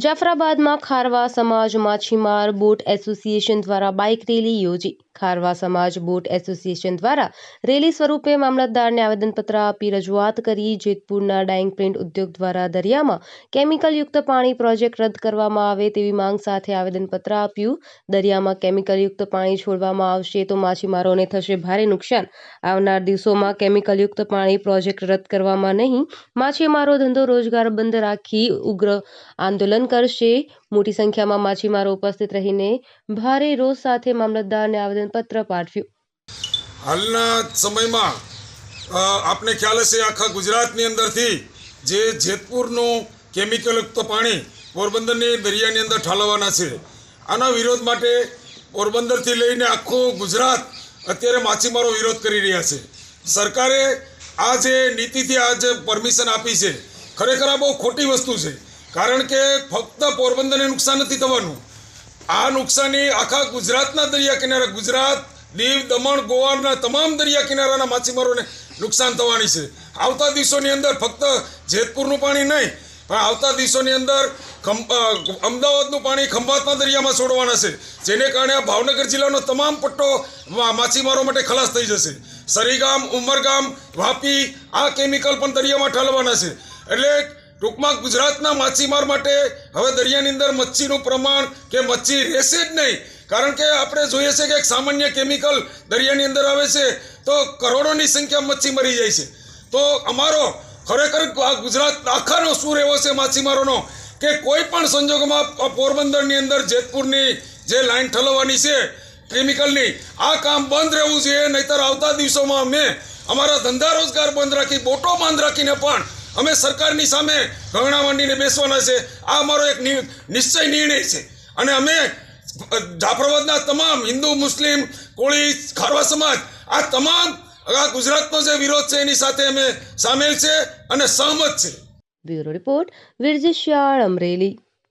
જાફરાબાદમાં ખારવા સમાજ માછીમાર boat association દ્વારા બાઇક રેલી યોજી. ખારવા સમાજ બોટ એસોસિએશન દ્વારા રેલી સ્વરૂપે મામલતદારને આવેદનપત્ર આપી રજૂઆત કરી. જેતપુરના ડાઇંગ પ્રિન્ટ ઉદ્યોગ દ્વારા દરિયામાં કેમિકલયુક્ત પાણી પ્રોજેક્ટ રદ કરવામાં આવે તેવી માંગ સાથે આવેદનપત્ર આપ્યું. દરિયામાં કેમિકલયુક્ત પાણી છોડવામાં આવશે તો માછીમારોને થશે ભારે નુકસાન. આવનાર દિવસોમાં કેમિકલયુક્ત પાણી પ્રોજેક્ટ રદ કરવામાં નહીં. માછીમારો ધંધો રોજગાર બંધ રાખી ઉગ્ર આંદોલન કરશે. મોટી સંખ્યામાં માછીમારો ઉપસ્થિત રહીને ભારે રોષ સાથે મામલતદારને આવેદનપત્ર પાઠવ્યું. હાલના સમયમાં આપને ખ્યાલ હશે આખા ગુજરાતની અંદરથી જે જેતપુરનું કેમિકલયુક્ત પાણી પોરબંદરની દરિયાની અંદર ઠાલવવાના છે. આના વિરોધ માટે પોરબંદરથી લઈને આખું ગુજરાત અત્યારે માછીમારો વિરોધ કરી રહ્યા છે. સરકારે આ જે નીતિથી આ જે પરમિશન આપી છે, ખરેખર આ બહુ ખોટી વસ્તુ છે. કારણ કે ફક્ત પોરબંદરને નુકસાન નથી થવાનું. આ નુકસાની આખા ગુજરાતના દરિયા કિનારા, ગુજરાત, દીવ, દમણ, ગોવાના તમામ દરિયા કિનારાના માછીમારોને નુકસાન થવાની છે. આવતા દિવસોની અંદર ફક્ત જેતપુરનું પાણી નહીં, પણ આવતા દિવસોની અંદર અમદાવાદનું પાણી ખંભાતના દરિયામાં છોડવાના છે, જેને કારણે ભાવનગર જિલ્લાનો તમામ પટ્ટો માછીમારો માટે ખલાસ થઈ જશે. સરીગામ, ઉમરગામ, વાપી આ કેમિકલ પણ દરિયામાં ઠાલવાના છે. એટલે ટૂંકમાં ગુજરાતના માછીમાર માટે હવે દરિયાની અંદર મચ્છીનું પ્રમાણ કે મચ્છી રહેશે જ નહીં. કારણ કે આપણે જોઈએ છે કે એક સામાન્ય કેમિકલ દરિયાની અંદર આવે છે, તો કરોડોની સંખ્યા મચ્છી મરી જાય છે. તો અમારો ખરેખર ગુજરાત આખાનો સૂર એવો છે માછીમારોનો? કે કોઈ પણ સંજોગોમાં પોરબંદરની અંદર જેતપુરની જે લાઈન ઠલવવાની છે, કેમિકલની, આ કામ બંધ રહેવું જોઈએ, નહીતર આવતા દિવસોમાં અમે અમારા ધંધા રોજગાર બંધ રાખી, બોટો બંધ રાખીને પણ અમે સરકારની સામે ગંગણા માંડીને બેસવાના છે. આ અમારો એક નિશ્ચય નિર્ણય છે. અને અમે જાફરાબાદના તમામ હિન્દુ, મુસ્લિમ, કોળી, ખારવા સમાજ, આ તમામ આ ગુજરાતનો જે વિરોધ છે એની સાથે અમે સામેલ છે અને સહમત છે. Bureau report Virji Shyal Amreli.